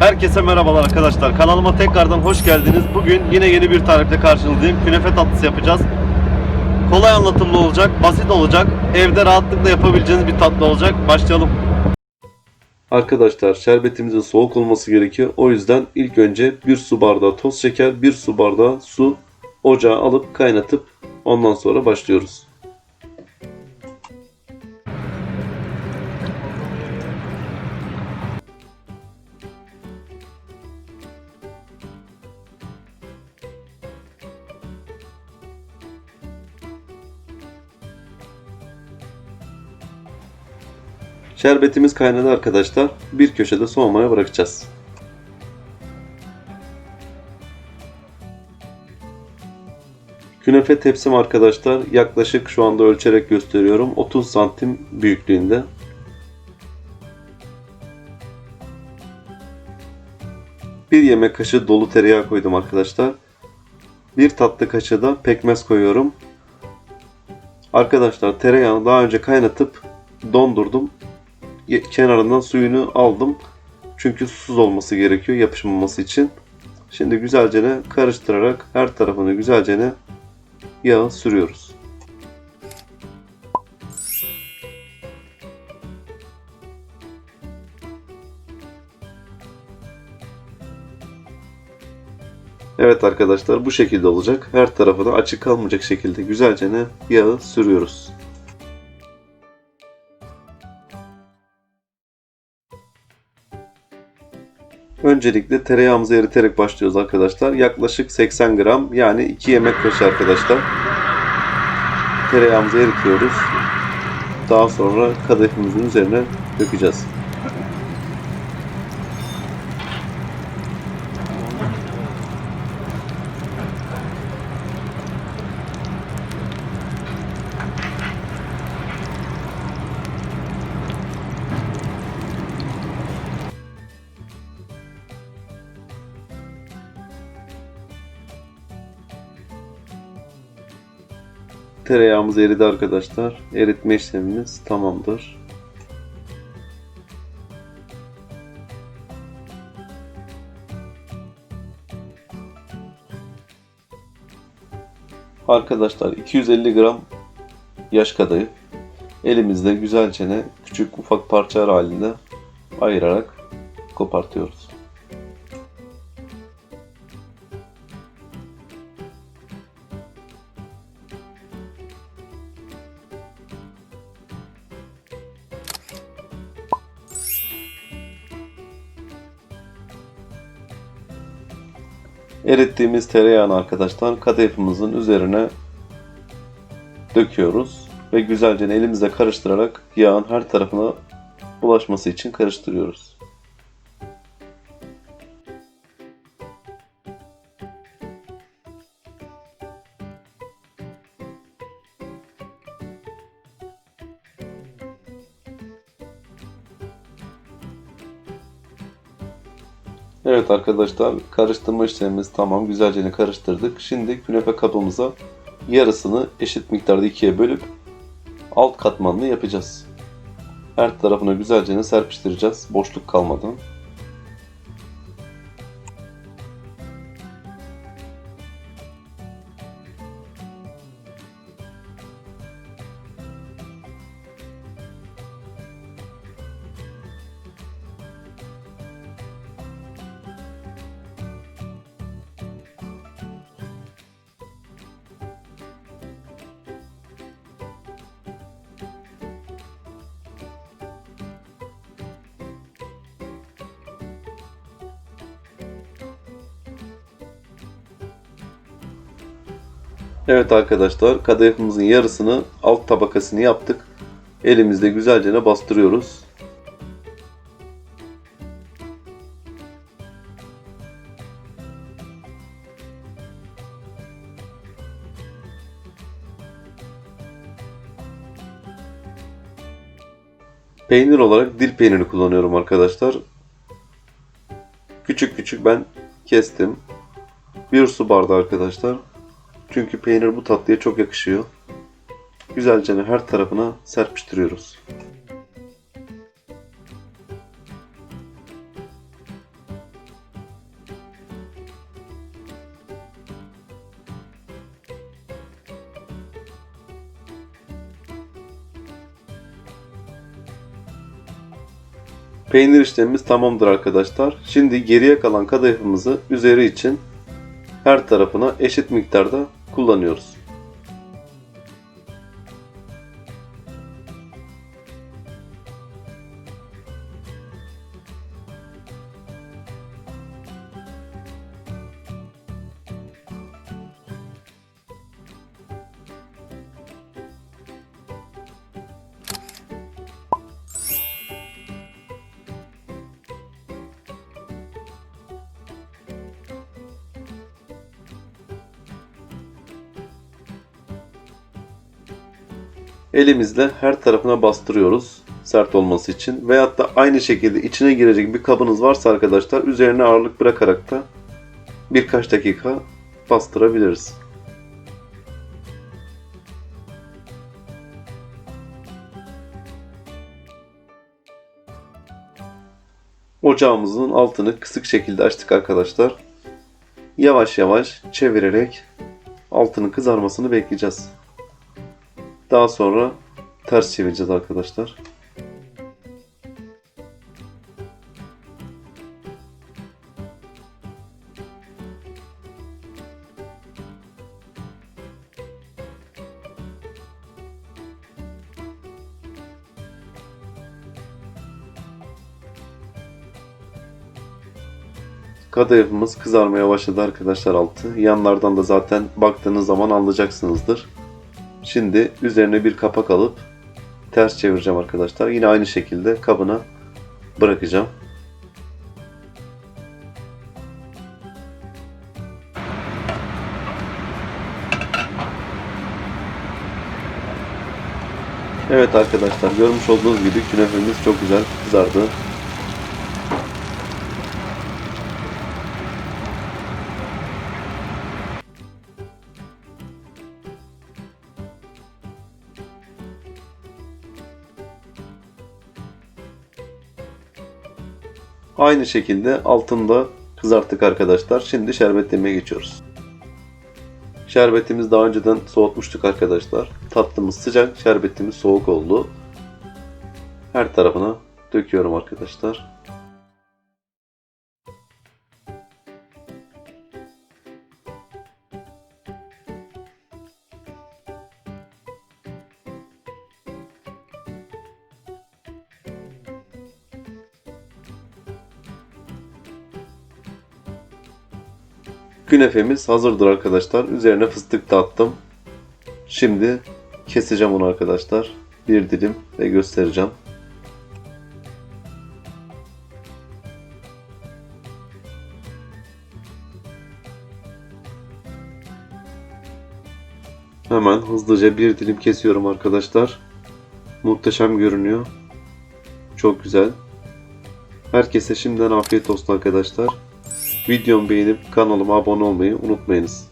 Herkese merhabalar arkadaşlar. Kanalıma tekrardan hoş geldiniz. Bugün yine yeni bir tarifle karşınızdayım. Künefe tatlısı yapacağız. Kolay anlatımlı olacak, basit olacak. Evde rahatlıkla yapabileceğiniz bir tatlı olacak. Başlayalım. Arkadaşlar şerbetimizin soğuk olması gerekiyor. O yüzden ilk önce bir su bardağı toz şeker, bir su bardağı su ocağa alıp kaynatıp ondan sonra başlıyoruz. Şerbetimiz kaynadı arkadaşlar. Bir köşede soğumaya bırakacağız. Künefe tepsim arkadaşlar yaklaşık şu anda ölçerek gösteriyorum 30 santim büyüklüğünde. Bir yemek kaşığı dolu tereyağı koydum arkadaşlar. Bir tatlı kaşığı da pekmez koyuyorum. Arkadaşlar tereyağını daha önce kaynatıp dondurdum. Kenarından suyunu aldım. Çünkü susuz olması gerekiyor yapışmaması için. Şimdi güzelce karıştırarak her tarafını güzelce yağı sürüyoruz. Evet arkadaşlar bu şekilde olacak. Her tarafı da açık kalmayacak şekilde güzelce yağı sürüyoruz. Öncelikle tereyağımızı eriterek başlıyoruz arkadaşlar. Yaklaşık 80 gram yani 2 yemek kaşığı arkadaşlar. Tereyağımızı eritiyoruz. Daha sonra kadayıfımızın üzerine dökeceğiz. Tereyağımız eridi arkadaşlar. Eritme işlemimiz tamamdır. Arkadaşlar 250 gram yaş kadayıf elimizde güzelce küçük ufak parçalar halinde ayırarak kopartıyoruz. Erittiğimiz tereyağını arkadaşlar kadayıfımızın üzerine döküyoruz ve güzelce elimizle karıştırarak yağın her tarafına bulaşması için karıştırıyoruz. Evet arkadaşlar karıştırma işlemimiz tamam güzelce karıştırdık. Şimdi künefe kabımıza yarısını eşit miktarda ikiye bölüp alt katmanını yapacağız. Her tarafına güzelce serpiştireceğiz boşluk kalmadan. Evet arkadaşlar kadayıfımızın yarısını alt tabakasını yaptık. Elimizde güzelce bastırıyoruz. Peynir olarak dil peyniri kullanıyorum arkadaşlar. Küçük küçük ben kestim. Bir su bardağı arkadaşlar. Çünkü peynir bu tatlıya çok yakışıyor. Güzelce her tarafına serpiştiriyoruz. Peynir işlemimiz tamamdır arkadaşlar. Şimdi geriye kalan kadayıfımızı üzeri için her tarafına eşit miktarda kullanıyoruz. Elimizle her tarafına bastırıyoruz sert olması için. Veyahut da aynı şekilde içine girecek bir kabınız varsa arkadaşlar üzerine ağırlık bırakarak da birkaç dakika bastırabiliriz. Ocağımızın altını kısık şekilde açtık arkadaşlar. Yavaş yavaş çevirerek altının kızarmasını bekleyeceğiz. Daha sonra ters çevireceğiz arkadaşlar. Kadayıfımız kızarmaya başladı arkadaşlar altı. Yanlardan da zaten baktığınız zaman anlayacaksınızdır. Şimdi üzerine bir kapak alıp ters çevireceğim arkadaşlar. Yine aynı şekilde kabına bırakacağım. Evet arkadaşlar görmüş olduğunuz gibi künefemiz çok güzel kızardı. Aynı şekilde altında kızarttık arkadaşlar. Şimdi şerbetlemeye geçiyoruz. Şerbetimiz daha önceden soğutmuştuk arkadaşlar. Tatlımız sıcak, şerbetimiz soğuk oldu. Her tarafına döküyorum arkadaşlar. Künefemiz hazırdır arkadaşlar. Üzerine fıstık da. Şimdi keseceğim onu arkadaşlar. Bir dilim ve göstereceğim. Hemen hızlıca bir dilim kesiyorum arkadaşlar. Muhteşem görünüyor. Çok güzel. Herkese şimdiden afiyet olsun arkadaşlar. Videomu beğenip kanalıma abone olmayı unutmayınız.